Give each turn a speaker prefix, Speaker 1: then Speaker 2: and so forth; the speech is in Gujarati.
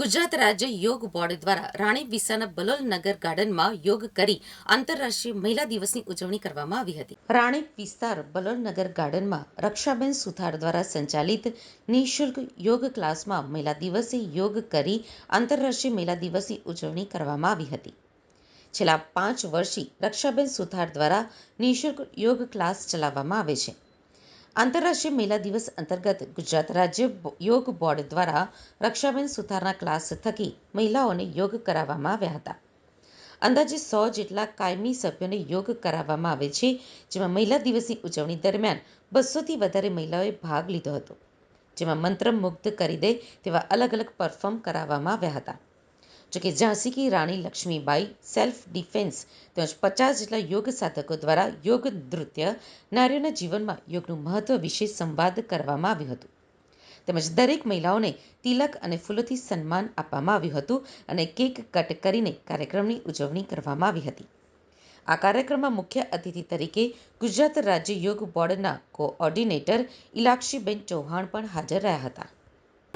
Speaker 1: ગુજરાત રાજ્ય યોગ બોર્ડ દ્વારા રાણી વિસાના બલોલ નગર ગાર્ડનમાં યોગ કરી આંતરરાષ્ટ્રીય મહિલા દિવસની ઉજવણી કરવામાં આવી હતી. રાણી વિસ્તાર બલોલ નગર ગાર્ડનમાં રક્ષાબેન સુથાર દ્વારા સંચાલિત નિઃશુલ્ક યોગ ક્લાસમાં મહિલા દિવસે યોગ કરી આંતરરાષ્ટ્રીય મહિલા દિવસની ઉજવણી કરવામાં આવી હતી. છેલ્લા પાંચ વર્ષથી રક્ષાબેન સુથાર દ્વારા નિઃશુલ્ક યોગ ક્લાસ ચલાવવામાં આવે છે. આંતરરાષ્ટ્રીય મહિલા દિવસ અંતર્ગત ગુજરાત રાજ્ય યોગ બોર્ડ દ્વારા રક્ષાબેન સુથારના ક્લાસ થકી મહિલાઓને યોગ કરાવવામાં આવ્યા હતા. અંદાજે સો જેટલા કાયમી સભ્યોને યોગ કરાવવામાં આવે છે, જેમાં મહિલા દિવસની ઉજવણી દરમિયાન બસોથી વધારે મહિલાઓએ ભાગ લીધો હતો, જેમાં મંત્રમુગ્ધ કરી દે તેવા અલગ અલગ પરફોર્મ કરાવવામાં આવ્યા હતા. જોકે ઝાંસી કી રાણી લક્ષ્મીબાઈ સેલ્ફ ડિફેન્સ તેમજ પચાસ જેટલા યોગ સાધકો દ્વારા યોગ નૃત્ય નારીઓના જીવનમાં યોગનું મહત્વ વિશે સંવાદ કરવામાં આવ્યું હતું. તેમજ દરેક મહિલાઓને તિલક અને ફૂલોથી સન્માન આપવામાં આવ્યું હતું અને કેક કટ કરીને કાર્યક્રમની ઉજવણી કરવામાં આવી હતી. આ કાર્યક્રમમાં મુખ્ય અતિથિ તરીકે ગુજરાત રાજ્ય યોગ બોર્ડના કોઓર્ડિનેટર ઇલાક્ષીબેન ચૌહાણ પણ હાજર રહ્યા હતા.